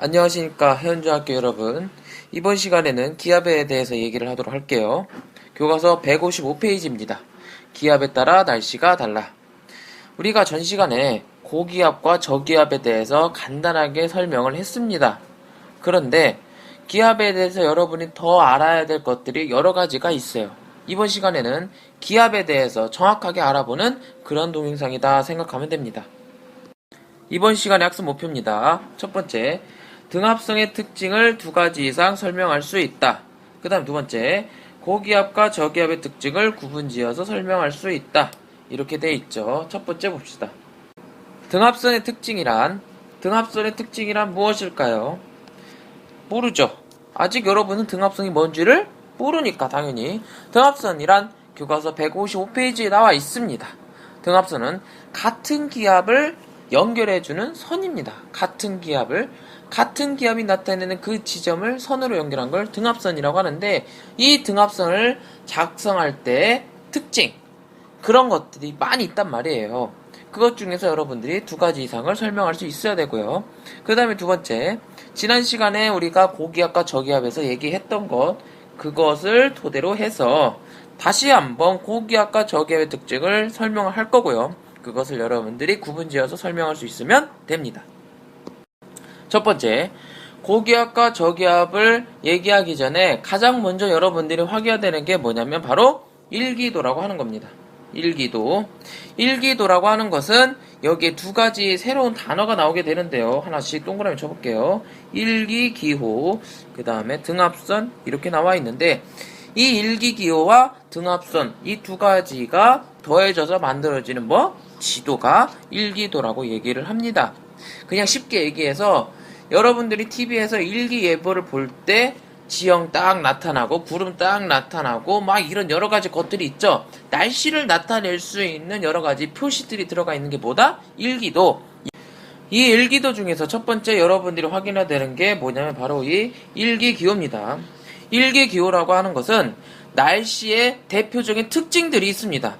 안녕하십니까 해운중학교 여러분. 이번 시간에는 기압에 대해서 얘기를 하도록 할게요. 교과서 155페이지입니다. 기압에 따라 날씨가 달라. 우리가 전 시간에 고기압과 저기압에 대해서 간단하게 설명을 했습니다. 그런데 기압에 대해서 여러분이 더 알아야 될 것들이 여러 가지가 있어요. 이번 시간에는 기압에 대해서 정확하게 알아보는 그런 동영상이다 생각하면 됩니다. 이번 시간의 학습 목표입니다. 첫 번째, 등합성의 특징을 두 가지 이상 설명할 수 있다. 그 다음 두 번째, 고기압과 저기압의 특징을 구분지어서 설명할 수 있다. 이렇게 돼 있죠. 첫 번째 봅시다. 등합선의 특징이란, 등합선의 특징이란 무엇일까요? 모르죠. 아직 여러분은 등합성이 뭔지를 모르니까 당연히. 등합선이란 교과서 155페이지에 나와 있습니다. 등합선은 같은 기압을 연결해주는 선입니다. 같은 기압을 같은 기압이 나타내는 그 지점을 선으로 연결한 걸 등합선이라고 하는데 이 등합선을 작성할 때 특징 그런 것들이 많이 있단 말이에요. 그것 중에서 여러분들이 두 가지 이상을 설명할 수 있어야 되고요. 그 다음에 두 번째 지난 시간에 우리가 고기압과 저기압에서 얘기했던 것 그것을 토대로 해서 다시 한번 고기압과 저기압의 특징을 설명을 할 거고요. 그것을 여러분들이 구분지어서 설명할 수 있으면 됩니다. 첫 번째, 고기압과 저기압을 얘기하기 전에 가장 먼저 여러분들이 확인해야 되는 게 뭐냐면 바로 일기도라고 하는 겁니다. 일기도. 일기도라고 하는 것은 여기에 두 가지 새로운 단어가 나오게 되는데요. 하나씩 동그라미 쳐볼게요. 일기 기호, 그 다음에 등합선, 이렇게 나와 있는데, 이 일기 기호와 등합선, 이 두 가지가 더해져서 만들어지는 뭐? 지도가 일기도라고 얘기를 합니다. 그냥 쉽게 얘기해서 여러분들이 TV에서 일기예보를 볼 때 지형 딱 나타나고 구름 딱 나타나고 막 이런 여러 가지 것들이 있죠. 날씨를 나타낼 수 있는 여러 가지 표시들이 들어가 있는 게 뭐다? 일기도. 이 일기도 중에서 첫 번째 여러분들이 확인해야 되는 게 뭐냐면 바로 이 일기 기호입니다. 일기 기호라고 하는 것은 날씨의 대표적인 특징들이 있습니다.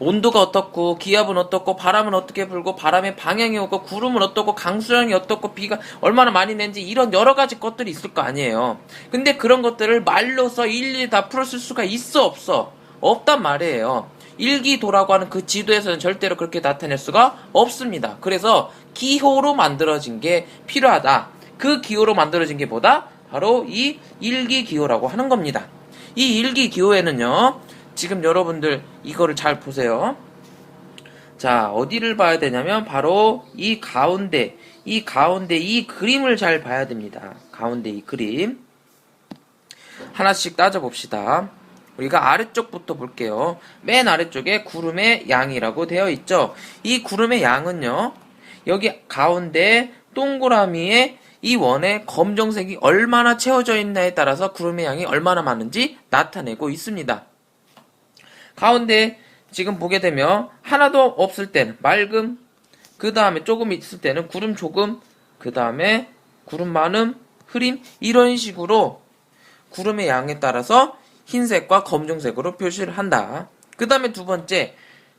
온도가 어떻고 기압은 어떻고 바람은 어떻게 불고 바람의 방향이 어떻고 구름은 어떻고 강수량이 어떻고 비가 얼마나 많이 내는지 이런 여러 가지 것들이 있을 거 아니에요. 근데 그런 것들을 말로서 일일이 다 풀었을 수가 있어 없어 없단 말이에요. 일기도라고 하는 그 지도에서는 절대로 그렇게 나타낼 수가 없습니다. 그래서 기호로 만들어진 게 필요하다. 그 기호로 만들어진 게 뭐다? 바로 이 일기기호라고 하는 겁니다. 이 일기기호에는요. 지금 여러분들 이거를 잘 보세요. 자, 어디를 봐야 되냐면 바로 이 가운데, 이 가운데 이 그림을 잘 봐야 됩니다. 가운데 이 그림. 하나씩 따져봅시다. 우리가 아래쪽부터 볼게요. 맨 아래쪽에 구름의 양이라고 되어 있죠. 이 구름의 양은요, 여기 가운데 동그라미에 이 원에 검정색이 얼마나 채워져 있나에 따라서 구름의 양이 얼마나 많은지 나타내고 있습니다. 가운데 지금 보게 되면 하나도 없을 때는 맑음, 그 다음에 조금 있을 때는 구름 조금, 그 다음에 구름 많음, 흐림 이런 식으로 구름의 양에 따라서 흰색과 검정색으로 표시를 한다. 그 다음에 두 번째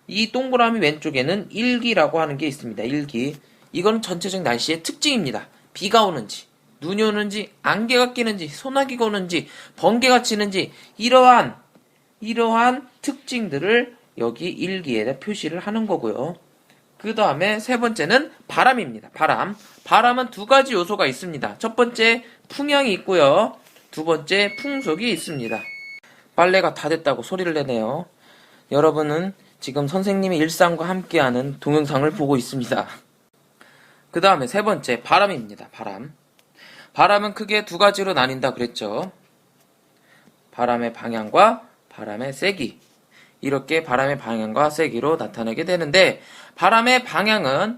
이 동그라미 왼쪽에는 일기라고 하는 게 있습니다. 일기. 이건 전체적 날씨의 특징입니다. 비가 오는지, 눈이 오는지, 안개가 끼는지, 소나기가 오는지, 번개가 치는지 이러한 이러한 특징들을 여기 일기에다 표시를 하는 거고요. 그 다음에 세 번째는 바람입니다. 바람. 바람은 두 가지 요소가 있습니다. 첫 번째 풍향이 있고요. 두 번째 풍속이 있습니다. 빨래가 다 됐다고 소리를 내네요. 여러분은 지금 선생님의 일상과 함께하는 동영상을 보고 있습니다. 그 다음에 세 번째 바람입니다. 바람. 바람은 크게 두 가지로 나뉜다 그랬죠. 바람의 방향과 바람의 세기. 이렇게 바람의 방향과 세기로 나타나게 되는데 바람의 방향은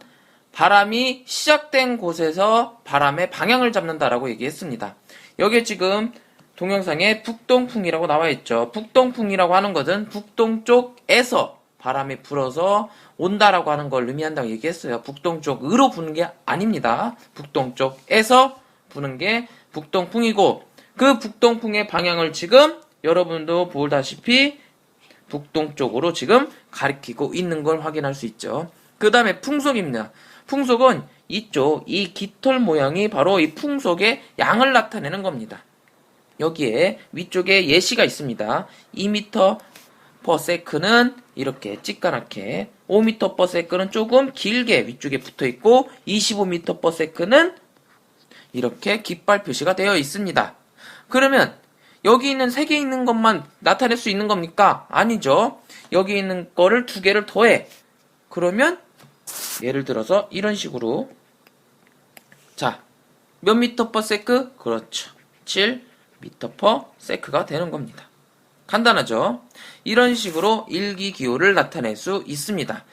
바람이 시작된 곳에서 바람의 방향을 잡는다라고 얘기했습니다. 여기에 지금 동영상에 북동풍이라고 나와 있죠. 북동풍이라고 하는 것은 북동쪽에서 바람이 불어서 온다라고 하는 걸 의미한다고 얘기했어요. 북동쪽으로 부는 게 아닙니다. 북동쪽에서 부는 게 북동풍이고 그 북동풍의 방향을 지금 여러분도 보다시피 북동쪽으로 지금 가리키고 있는 걸 확인할 수 있죠. 그 다음에 풍속입니다. 풍속은 이쪽 이 깃털 모양이 바로 이 풍속의 양을 나타내는 겁니다. 여기에 위쪽에 예시가 있습니다. 2m per sec는 이렇게 찌까맣게 5m per sec는 조금 길게 위쪽에 붙어 있고 25m per sec는 이렇게 깃발 표시가 되어 있습니다. 그러면 여기 있는 세 개 있는 것만 나타낼 수 있는 겁니까? 아니죠. 여기 있는 거를 두 개를 더해. 그러면 예를 들어서 이런 식으로 자, 몇 미터 퍼 세크? 그렇죠. 7 미터 퍼 세크가 되는 겁니다. 간단하죠? 이런 식으로 일기기호를 나타낼 수 있습니다.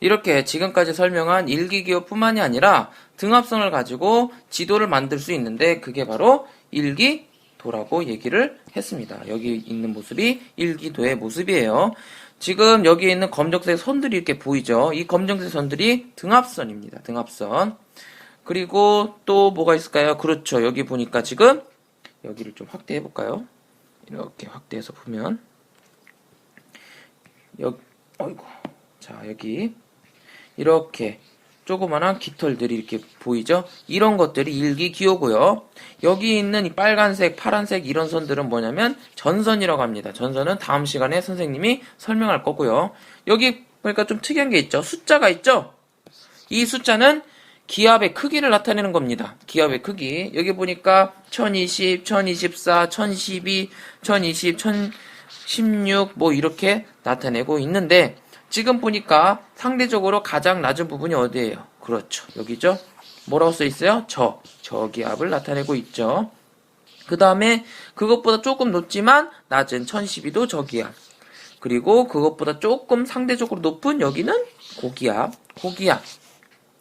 이렇게 지금까지 설명한 일기기호뿐만이 아니라 등합선을 가지고 지도를 만들 수 있는데 그게 바로 일기 도라고 얘기를 했습니다. 여기 있는 모습이 일기도의 모습이에요. 지금 여기 있는 검정색 선들이 이렇게 보이죠? 이 검정색 선들이 등합선입니다. 등합선. 그리고 또 뭐가 있을까요? 그렇죠. 여기 보니까 지금 여기를 좀 확대해 볼까요? 이렇게 확대해서 보면 여기 어이구 자 여기 이렇게 조그만한 깃털들이 이렇게 보이죠? 이런 것들이 일기 기호고요. 여기 있는 이 빨간색, 파란색 이런 선들은 뭐냐면 전선이라고 합니다. 전선은 다음 시간에 선생님이 설명할 거고요. 여기 보니까 좀 특이한 게 있죠? 숫자가 있죠? 이 숫자는 기압의 크기를 나타내는 겁니다. 기압의 크기. 여기 보니까 1020, 1024, 1012, 1020, 1016 뭐 이렇게 나타내고 있는데 지금 보니까 상대적으로 가장 낮은 부분이 어디예요? 그렇죠. 여기죠. 뭐라고 써 있어요? 저. 저기압을 나타내고 있죠. 그 다음에 그것보다 조금 높지만 낮은 1012도 저기압. 그리고 그것보다 조금 상대적으로 높은 여기는 고기압. 고기압.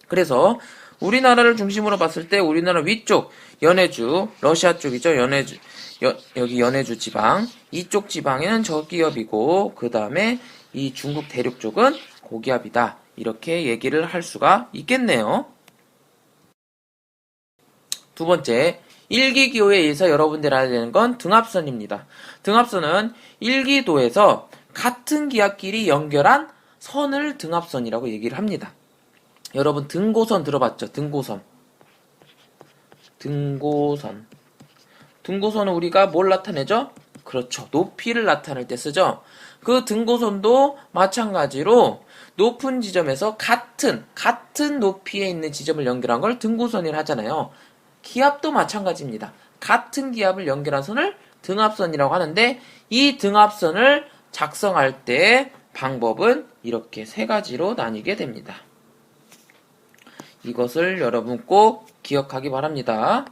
그래서 우리나라를 중심으로 봤을 때 우리나라 위쪽 연해주 러시아 쪽이죠 연해주 여, 여기 연해주 지방 이쪽 지방에는 저기압이고 그 다음에 이 중국 대륙 쪽은 고기압이다 이렇게 얘기를 할 수가 있겠네요 두 번째 일기기호에 의해서 여러분들이 알아야 되는 건 등합선입니다 등합선은 일기도에서 같은 기압끼리 연결한 선을 등합선이라고 얘기를 합니다 여러분 등고선 들어봤죠? 등고선. 등고선. 등고선은 우리가 뭘 나타내죠? 그렇죠. 높이를 나타낼 때 쓰죠. 그 등고선도 마찬가지로 높은 지점에서 같은 같은 높이에 있는 지점을 연결한 걸 등고선이라 하잖아요. 기압도 마찬가지입니다. 같은 기압을 연결한 선을 등합선이라고 하는데 이 등합선을 작성할 때 방법은 이렇게 세 가지로 나뉘게 됩니다. 이것을 여러분 꼭 기억하기 바랍니다.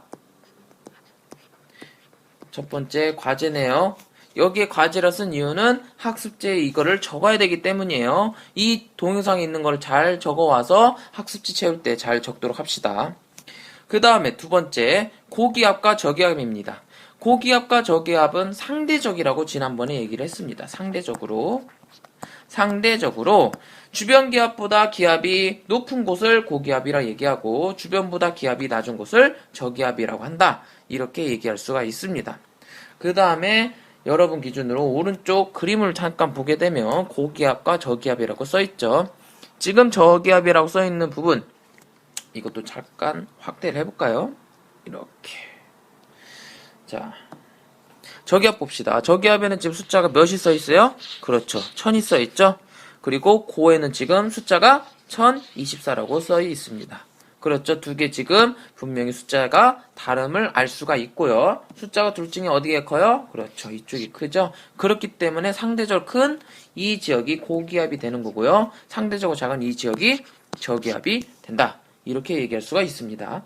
첫 번째 과제네요. 여기에 과제라 쓴 이유는 학습지에 이거를 적어야 되기 때문이에요. 이 동영상에 있는 걸 잘 적어와서 학습지 채울 때 잘 적도록 합시다. 그 다음에 두 번째, 고기압과 저기압입니다. 고기압과 저기압은 상대적이라고 지난번에 얘기를 했습니다. 상대적으로. 상대적으로 주변 기압보다 기압이 높은 곳을 고기압이라 얘기하고 주변보다 기압이 낮은 곳을 저기압이라고 한다. 이렇게 얘기할 수가 있습니다. 그 다음에 여러분 기준으로 오른쪽 그림을 잠깐 보게 되면 고기압과 저기압이라고 써 있죠. 지금 저기압이라고 써 있는 부분 이것도 잠깐 확대를 해볼까요? 이렇게 자 저기압 봅시다. 저기압에는 지금 숫자가 몇이 써 있어요? 그렇죠. 천이 써 있죠? 그리고 고에는 지금 숫자가 1024라고 써 있습니다. 그렇죠. 두 개 지금 분명히 숫자가 다름을 알 수가 있고요. 숫자가 둘 중에 어디가 커요? 그렇죠. 이쪽이 크죠. 그렇기 때문에 상대적으로 큰 이 지역이 고기압이 되는 거고요. 상대적으로 작은 이 지역이 저기압이 된다. 이렇게 얘기할 수가 있습니다.